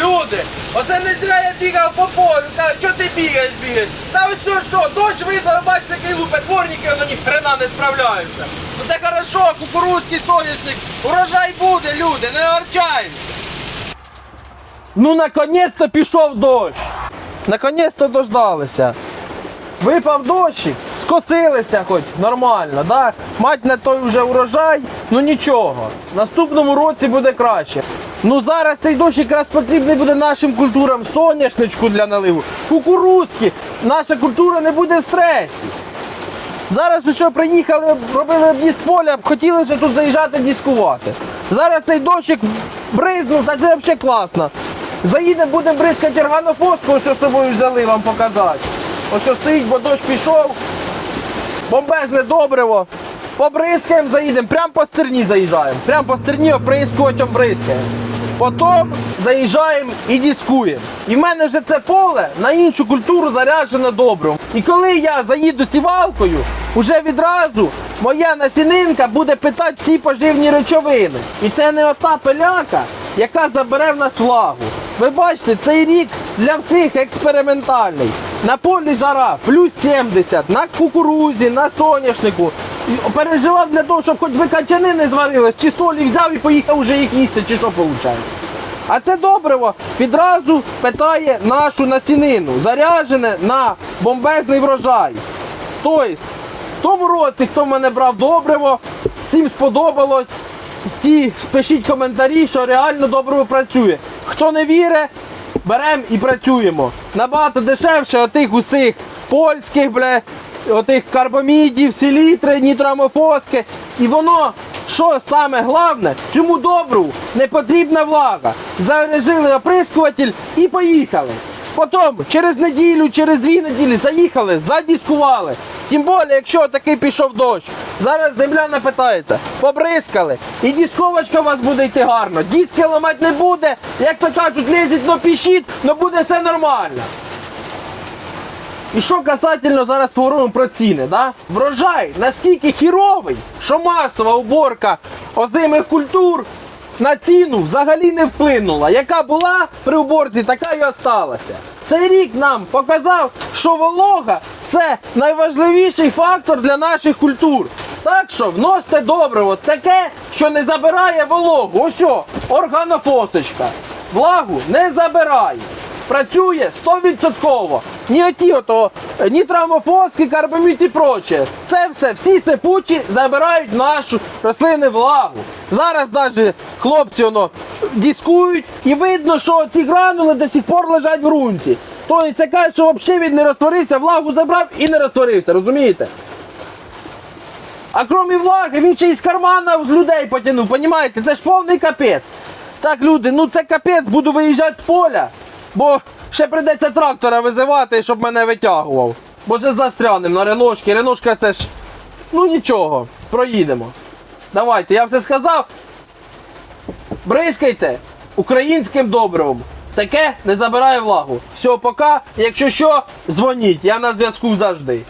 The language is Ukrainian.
Люди, оце не зря я бігав по полю, кажуть, що ти бігаєш, бігаєш? Та ось що, що, дощ визвав, бачите, який лупе, дворники, воно ні хрена не справляються. Ну це хорошо, кукурузький соняшник, урожай буде, люди, не огорчаємося. Ну, наконець-то пішов дощ. Наконець-то дождалися. Випав дощик, скосилися хоч нормально, да? мать на той вже урожай, ну нічого. В наступному році буде краще. Ну зараз цей дощ якраз потрібний буде нашим культурам, соняшничку для наливу, кукурузки. Наша культура не буде в стресі. Зараз усе приїхали, робили об'їзд поля, хотіли вже тут заїжджати дискувати. Зараз цей дощик бризнув, та це взагалі класно. Заїдемо, будемо бризкати органофоску, ось з собою взяли вам показати. Ось стоїть, бо дощ пішов. Бомбезне добриво. Побризкаємо, заїдемо, прямо по стерні заїжджаємо. Прямо по стерні оприскувачем бризкаємо. Потім заїжджаємо і дискуємо. І в мене вже це поле на іншу культуру заряджено добром. І коли я заїду сівалкою, уже відразу моя насінинка буде питати всі поживні речовини. І це не ота пиляка, яка забере в нас влагу. Ви бачите, цей рік для всіх експериментальний. На полі жара плюс 70, на кукурузі, на соняшнику. Переживав для того, щоб хоч би качани не зварились, чи солі взяв і поїхав вже їх їсти, чи що виходить. А це добриво відразу питає нашу насінину, заряджене на бомбезний врожай. Тобто, в тому році, хто в мене брав добриво, всім сподобалось. Ті пишіть коментарі, що реально добриво працює. Хто не вірить, беремо і працюємо. Набагато дешевше отих усіх польських, бля, отих карбомідів, селітри, нітроамофоски. І воно, що саме головне, цьому добру не потрібна влага. Заряжили оприскуватель і поїхали. Потім через неділю, через дві неділі заїхали, задіскували. Тим більше, якщо такий пішов дощ. Зараз земля напитається, побризкали, і дісковочка у вас буде йти гарно. Диски ламати не буде, як то кажуть, лізіть, но пішіть, но буде все нормально. І що касательно зараз поговоримо про ціни, да? Врожай настільки хіровий, що масова уборка озимих культур на ціну взагалі не вплинула. Яка була при уборці, така і осталася. Цей рік нам показав, що волога це найважливіший фактор для наших культур. Так що вносьте добриво таке, що не забирає вологу. Ось о, органофосочка. Влагу не забирає працює 100%. Ні оті ото, е, ні травмофоски, карбамід і проче. Це все, всі сипучі забирають нашу рослини влагу. Зараз навіть хлопці воно дискують і видно, що ці гранули до сих пор лежать в ґрунті. Тобто це каже, що взагалі він не розтворився, влагу забрав і не розтворився, розумієте? А крім влаги, він ще кармана з людей потягнув, понімаєте? Це ж повний капець. Так, люди, ну це капець, буду виїжджати з поля, бо ще прийдеться трактора визивати, щоб мене витягував. Бо вже застрянем на реношки. Реношка це ж. Ну нічого, проїдемо. Давайте, я все сказав. Бризкайте українським добривом. Таке не забирає влагу. Все, пока. Якщо що, дзвоніть, я на зв'язку завжди.